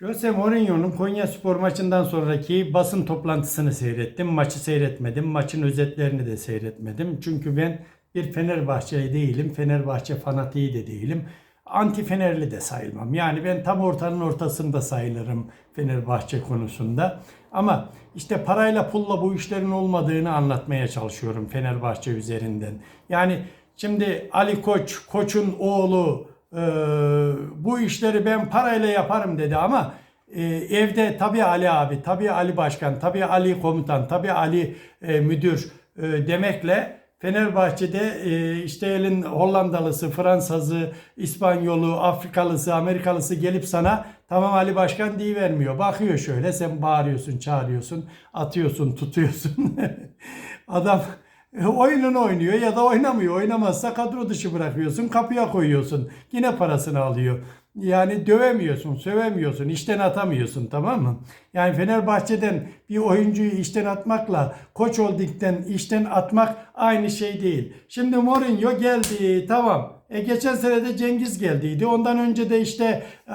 Jose Mourinho'nun Konya Spor maçından sonraki basın toplantısını seyrettim. Maçı seyretmedim. Maçın özetlerini de seyretmedim. Çünkü ben bir Fenerbahçeli değilim. Fenerbahçe fanatiği de değilim. Anti Fenerli de sayılmam. Yani ben tam ortanın ortasında sayılırım Fenerbahçe konusunda. Ama işte parayla pulla bu işlerin olmadığını anlatmaya çalışıyorum Fenerbahçe üzerinden. Yani şimdi Ali Koç, Koç'un oğlu e, bu işleri ben parayla yaparım dedi ama e, evde tabii Ali abi, tabii Ali Başkan, tabii Ali Komutan, tabii Ali e, Müdür e, demekle Fenerbahçe'de e, işte elin Hollandalısı, Fransızı, İspanyolu, Afrikalısı, Amerikalısı gelip sana tamam Ali Başkan diye vermiyor. Bakıyor şöyle sen bağırıyorsun, çağırıyorsun, atıyorsun, tutuyorsun. Adam oyununu oynuyor ya da oynamıyor. Oynamazsa kadro dışı bırakıyorsun, kapıya koyuyorsun. Yine parasını alıyor. Yani dövemiyorsun, sövemiyorsun, işten atamıyorsun tamam mı? Yani Fenerbahçe'den bir oyuncuyu işten atmakla Koç Holding'den işten atmak aynı şey değil. Şimdi Mourinho geldi tamam. E geçen sene de Cengiz geldiydi. Ondan önce de işte e,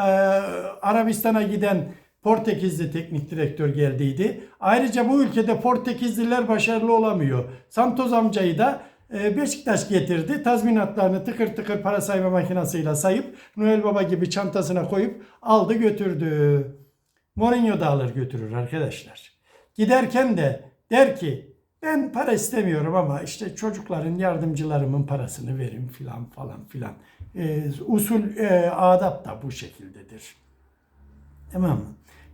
Arabistan'a giden Portekizli teknik direktör geldiydi. Ayrıca bu ülkede Portekizliler başarılı olamıyor. Santos amcayı da e, Beşiktaş getirdi. Tazminatlarını tıkır tıkır para sayma makinesiyle sayıp Noel Baba gibi çantasına koyup aldı götürdü. Mourinho da alır götürür arkadaşlar. Giderken de der ki ben para istemiyorum ama işte çocukların yardımcılarımın parasını verin filan falan filan. E, usul e, adap da bu şekildedir. Tamam mı?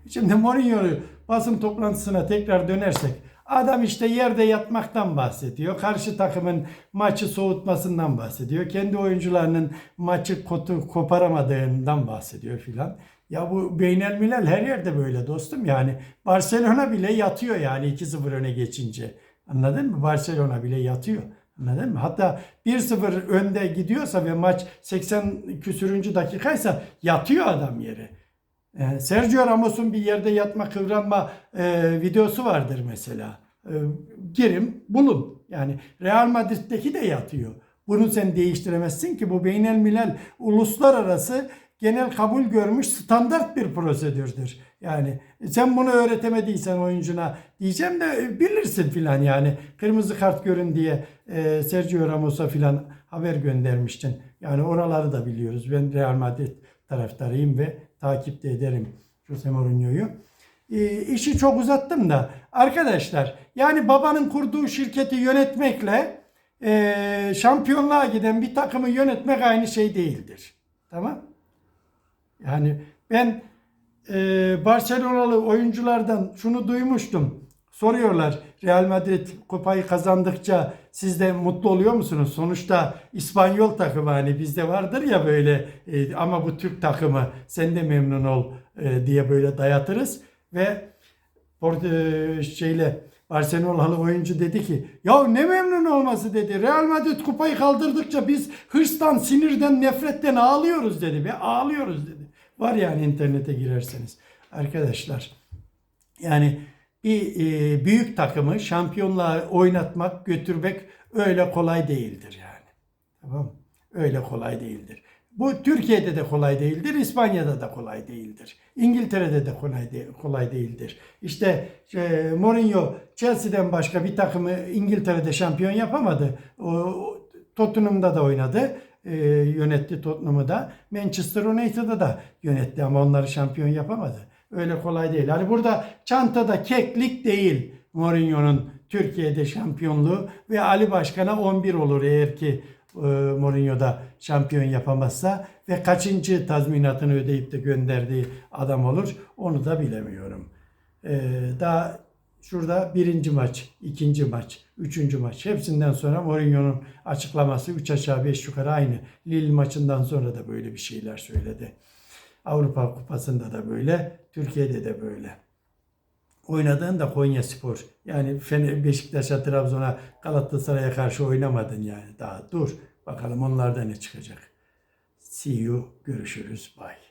Şimdi Mourinho basın toplantısına tekrar dönersek adam işte yerde yatmaktan bahsediyor. Karşı takımın maçı soğutmasından bahsediyor. Kendi oyuncularının maçı kotu, koparamadığından bahsediyor filan. Ya bu Beynel her yerde böyle dostum yani. Barcelona bile yatıyor yani 2-0 öne geçince. Anladın mı? Barcelona bile yatıyor. Anladın mı? Hatta 1-0 önde gidiyorsa ve maç 80 küsürüncü dakikaysa yatıyor adam yere. Ee, Sergio Ramos'un bir yerde yatma kıvranma e, videosu vardır mesela. E, girin bulun. Yani Real Madrid'deki de yatıyor. Bunu sen değiştiremezsin ki bu beynel milal uluslararası genel kabul görmüş standart bir prosedürdür. Yani sen bunu öğretemediysen oyuncuna diyeceğim de e, bilirsin filan yani. Kırmızı kart görün diye e, Sergio Ramos'a filan haber göndermiştin. Yani oraları da biliyoruz. Ben Real Madrid taraftarıyım ve takip de ederim Jose Mourinho'yu. E, işi çok uzattım da arkadaşlar yani babanın kurduğu şirketi yönetmekle e, şampiyonluğa giden bir takımı yönetmek aynı şey değildir. Tamam? Yani ben e, Barcelonalı oyunculardan şunu duymuştum. Soruyorlar Real Madrid kupayı kazandıkça siz de mutlu oluyor musunuz? Sonuçta İspanyol takımı hani bizde vardır ya böyle e, ama bu Türk takımı sen de memnun ol e, diye böyle dayatırız ve e, şeyle Barcelona'lı oyuncu dedi ki ya ne memnun olması dedi. Real Madrid kupayı kaldırdıkça biz hırstan, sinirden, nefretten ağlıyoruz dedi ve ağlıyoruz dedi. Var yani internete girerseniz. Arkadaşlar yani büyük takımı şampiyonluğa oynatmak, götürmek öyle kolay değildir yani. Tamam? Öyle kolay değildir. Bu Türkiye'de de kolay değildir, İspanya'da da kolay değildir. İngiltere'de de kolay, de, kolay değildir. İşte e, Mourinho Chelsea'den başka bir takımı İngiltere'de şampiyon yapamadı. O, Tottenham'da da oynadı. E, yönetti Tottenham'ı da. Manchester United'ı da yönetti ama onları şampiyon yapamadı. Öyle kolay değil. Hani burada çantada keklik değil Mourinho'nun Türkiye'de şampiyonluğu ve Ali Başkan'a 11 olur eğer ki e, Mourinho da şampiyon yapamazsa ve kaçıncı tazminatını ödeyip de gönderdiği adam olur onu da bilemiyorum. E, daha şurada birinci maç, ikinci maç, üçüncü maç hepsinden sonra Mourinho'nun açıklaması 3 aşağı 5 yukarı aynı. Lille maçından sonra da böyle bir şeyler söyledi. Avrupa Kupası'nda da böyle, Türkiye'de de böyle. Oynadığın da Konya Spor. Yani Beşiktaş'a, Trabzon'a, Galatasaray'a karşı oynamadın yani. Daha dur. Bakalım onlarda ne çıkacak. See you. Görüşürüz. Bye.